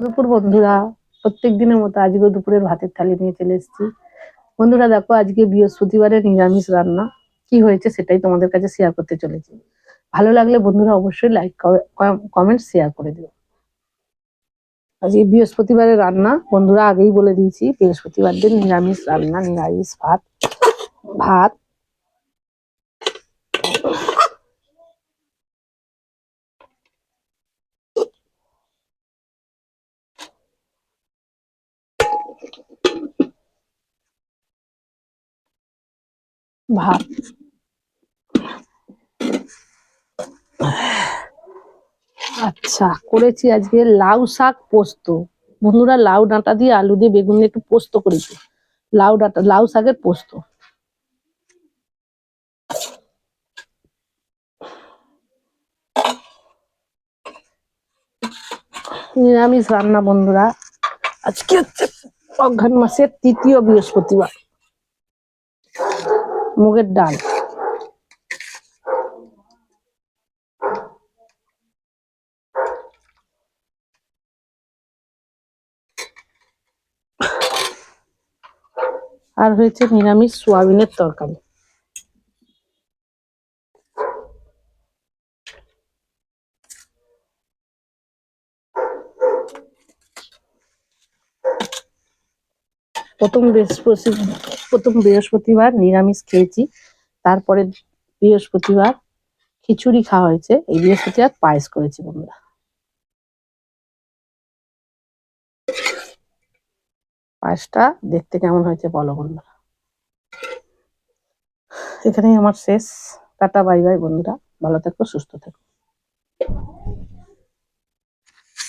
দুপুর বন্ধুরা প্রত্যেক দিনের মতো আজকে দুপুরের ভাতের থালি নিয়ে চলে এসেছি। বন্ধুরা, দেখো, আজকে বৃহস্পতিবারে নিরামিষ রান্না। কি হয়েছে সেটাই তোমাদের কাছে শেয়ার করতে চলেছি। ভালো লাগলে বন্ধুরা অবশ্যই লাইক কমেন্ট শেয়ার করে দিও। আজকে বৃহস্পতিবারের রান্না, বন্ধুরা আগেই বলে দিয়েছি, বৃহস্পতিবার দিন নিরামিষ রান্না, নিরামিষ ভাত। ভাত ভাত আচ্ছা করেছি আজকে লাউ শাক পোস্ত। বন্ধুরা, লাউ ডাঁটা দিয়ে আলু দিয়ে বেগুন দিয়ে একটু পোস্ত করেছি। লাউ ডাঁটা, লাউ শাকের পোস্ত। নিরামিষ রান্না, বন্ধুরা। আজকে হচ্ছে অঘ্রান মাসের তৃতীয় বৃহস্পতিবার। মুগের ডাল। আর হয়েছে নিরামিষ সোয়াবিনের তরকারি। প্রথম প্রথম বৃহস্পতিবার নিরামিষ খেয়েছি। তারপরে বৃহস্পতিবার খিচুড়ি খাওয়া হয়েছে। এই বৃহস্পতিবার পায়েস করেছি বন্ধুরা। পায়েসটা দেখতে কেমন হয়েছে বলো বন্ধুরা। এখানেই আমার শেষ। টাটা, বাই বাই বন্ধুরা। ভালো থেকো, সুস্থ থেকো।